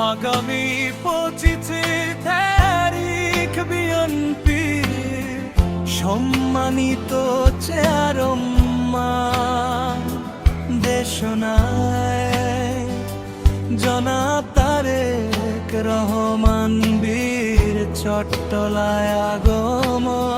আগামী পঁচিশে তারিখ বিএনপি সম্মানিত চেয়ারম্মা দেশনায় জনাব তারেক রহমান বীর চট্টলায় আগমন।